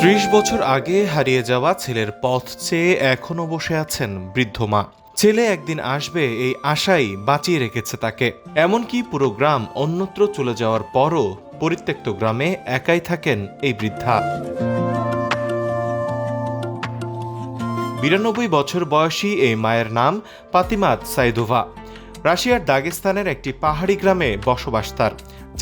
ত্রিশ বছর আগে হারিয়ে যাওয়া ছেলের পথ চেয়ে এখনও বসে আছেন বৃদ্ধ মা। ছেলে একদিন আসবে, এই আশাই বাঁচিয়ে রেখেছে তাকে। এমনকি পুরো গ্রাম অন্যত্র চলে যাওয়ার পরও পরিত্যক্ত গ্রামে একাই থাকেন এই বৃদ্ধা। বিরানব্বই বছর বয়সী এই মায়ের নাম পাতিমাত সাইদোভা। রাশিয়ার দাগেস্তানের একটি পাহাড়ি গ্রামে বসবাস তার।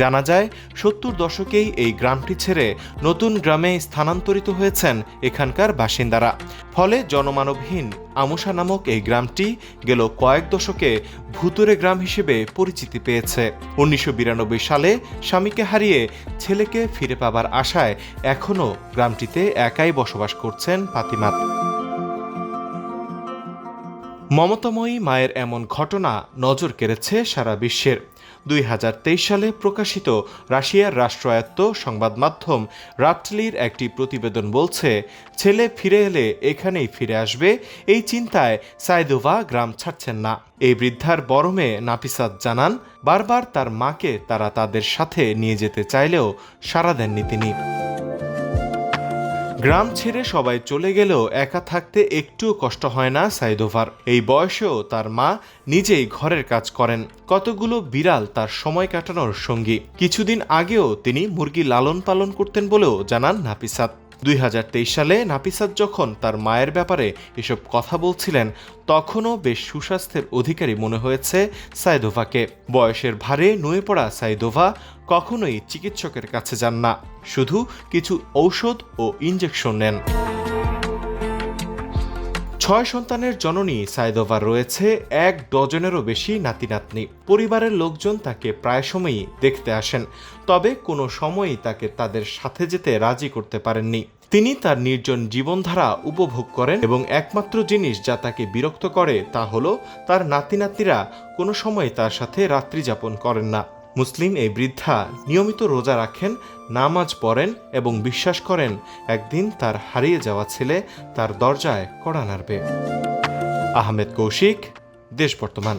জানা যায়, সত্তর দশকেই এই গ্রামটি ছেড়ে নতুন গ্রামে স্থানান্তরিত হয়েছেন এখানকার বাসিন্দারা। ফলে জনমানবহীন আমুসা নামক এই গ্রামটি গেল কয়েক দশকে ভুতুরে গ্রাম হিসেবে পরিচিতি পেয়েছে। উনিশশো বিরানব্বই সালে স্বামীকে হারিয়ে ছেলেকে ফিরে পাবার আশায় এখনও গ্রামটিতে একাই বসবাস করছেন পাতিমাত মমতাময়ী মায়ের এমন ঘটনা নজর কেড়েছে সারা বিশ্বের। দুই হাজার তেইশ সালে প্রকাশিত রাশিয়ার রাষ্ট্রায়ত্ত সংবাদ মাধ্যম রাপ্টলির একটি প্রতিবেদন বলছে, ছেলে ফিরে এলে এখানেই ফিরে আসবে, এই চিন্তায় সাইদোভা গ্রাম ছাড়ছেন না। এই বৃদ্ধার বড় মেয়ে নাফিসাত জানান, বারবার তার মাকে তারা তাদের সাথে নিয়ে যেতে চাইলেও সাড়া দেননি তিনি। গ্রাম ছেড়ে সবাই চলে গেলেও একা থাকতে একটুও কষ্ট হয় না সাইদোভার। এই বয়সেও তার মা নিজেই ঘরের কাজ করেন। কতগুলো বিড়াল তার সময় কাটানোর সঙ্গী। কিছুদিন আগেও তিনি মুরগি লালন পালন করতেন বলেও জানান নাপিসাত দুই হাজার তেইশ সালে নাপিসাদ যখন তার মায়ের ব্যাপারে এসব কথা বলছিলেন, তখনও বেশ সুস্বাস্থ্যের অধিকারী মনে হয়েছে সাইদোভাকে। বয়সের ভারে নুয়ে পড়া সাইদোভা কখনোই চিকিৎসকের কাছে যান না, শুধু কিছু ঔষধ ও ইঞ্জেকশন নেন। ছয় সন্তানের জননী সাইদোভার রয়েছে, এক ডজনেরও বেশি নাতি নাতনি পরিবারের লোকজন তাকে প্রায় সময়ই দেখতে আসেন, তবে কোনো সময়ই তাকে তাদের সাথে যেতে রাজি করতে পারেননি। তিনি তার নির্জন জীবনধারা উপভোগ করেন এবং একমাত্র জিনিস যা তাকে বিরক্ত করে তা হলো তার নাতি নাতিরা কোনো সময় তার সাথে রাত্রি যাপন করেন না। মুসলিম এই বৃদ্ধা নিয়মিত রোজা রাখেন, নামাজ পড়েন এবং বিশ্বাস করেন একদিন তার হারিয়ে যাওয়া ছেলে তার দরজায় কড়া নাড়বে। আহমেদ কৌশিক, দেশ বর্তমান।